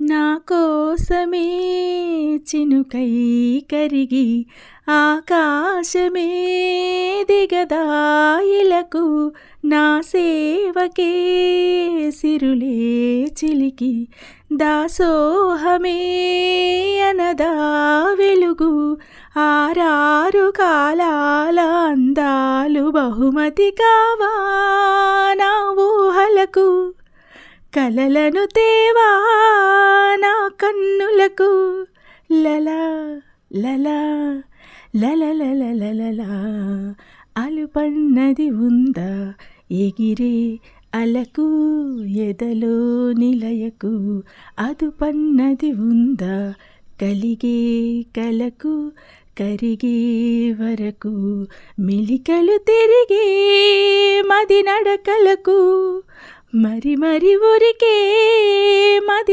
నా కోసమే చినుకై కరిగి ఆకాశమే దిగదాయిలకు నా సేవకే సిరులే చిలికి దాసోహమే అనదా వెలుగు ఆరారు కాలాల అందాలు బహుమతి కావా నా ఊహలకు కలలను తేవా కన్నులకు లలా లలా లలలలలలా అలుపన్నది ఉందా ఎగిరే అలకు ఎదలో నిలయకు అదుపన్నది ఉందా కలిగే కలకు కరిగే వరకు మిలికలు తిరిగే మది నడకలకు మరి మరి ఊరికే మది